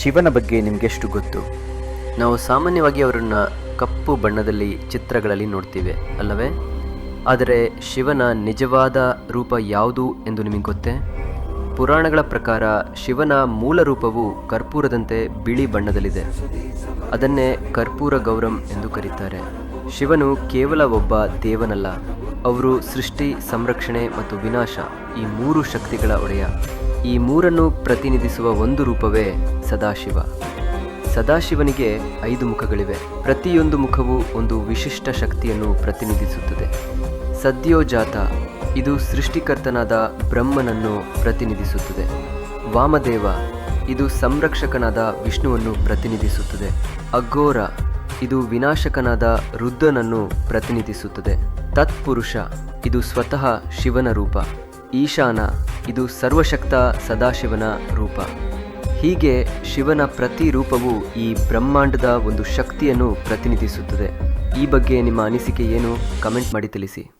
ಶಿವನ ಬಗ್ಗೆ ನಿಮಗೆಷ್ಟು ಗೊತ್ತು? ನಾವು ಸಾಮಾನ್ಯವಾಗಿ ಅವರನ್ನು ಕಪ್ಪು ಬಣ್ಣದಲ್ಲಿ ಚಿತ್ರಗಳಲ್ಲಿ ನೋಡ್ತೀವಿ, ಅಲ್ಲವೇ? ಆದರೆ ಶಿವನ ನಿಜವಾದ ರೂಪ ಯಾವುದು ಎಂದು ನಿಮಗೆ ಗೊತ್ತೇ? ಪುರಾಣಗಳ ಪ್ರಕಾರ ಶಿವನ ಮೂಲ ರೂಪವು ಕರ್ಪೂರದಂತೆ ಬಿಳಿ ಬಣ್ಣದಲ್ಲಿದೆ. ಅದನ್ನೇ ಕರ್ಪೂರ ಗೌರಂ ಎಂದು ಕರೀತಾರೆ. ಶಿವನು ಕೇವಲ ಒಬ್ಬ ದೇವನಲ್ಲ, ಅವರು ಸೃಷ್ಟಿ, ಸಂರಕ್ಷಣೆ ಮತ್ತು ವಿನಾಶ ಈ ಮೂರು ಶಕ್ತಿಗಳ ಒಡೆಯ. ಈ ಮೂರನ್ನು ಪ್ರತಿನಿಧಿಸುವ ಒಂದು ರೂಪವೇ ಸದಾಶಿವ. ಸದಾಶಿವನಿಗೆ ಐದು ಮುಖಗಳಿವೆ. ಪ್ರತಿಯೊಂದು ಮುಖವು ಒಂದು ವಿಶಿಷ್ಟ ಶಕ್ತಿಯನ್ನು ಪ್ರತಿನಿಧಿಸುತ್ತದೆ. ಸದ್ಯೋಜಾತ ಇದು ಸೃಷ್ಟಿಕರ್ತನಾದ ಬ್ರಹ್ಮನನ್ನು ಪ್ರತಿನಿಧಿಸುತ್ತದೆ. ವಾಮದೇವ, ಇದು ಸಂರಕ್ಷಕನಾದ ವಿಷ್ಣುವನ್ನು ಪ್ರತಿನಿಧಿಸುತ್ತದೆ. ಅಘೋರ, ಇದು ವಿನಾಶಕನಾದ ರುದ್ರನನ್ನು ಪ್ರತಿನಿಧಿಸುತ್ತದೆ. ತತ್ಪುರುಷ, ಇದು ಸ್ವತಃ ಶಿವನ ರೂಪ. ಈಶಾನ ಇದು ಸರ್ವಶಕ್ತ ಸದಾಶಿವನ ರೂಪ. ಹೀಗೆ ಶಿವನ ಪ್ರತಿ ರೂಪವು ಈ ಬ್ರಹ್ಮಾಂಡದ ಒಂದು ಶಕ್ತಿಯನ್ನು ಪ್ರತಿನಿಧಿಸುತ್ತದೆ. ಈ ಬಗ್ಗೆ ನಿಮ್ಮ ಅನಿಸಿಕೆ ಏನು? ಕಮೆಂಟ್ ಮಾಡಿ ತಿಳಿಸಿ.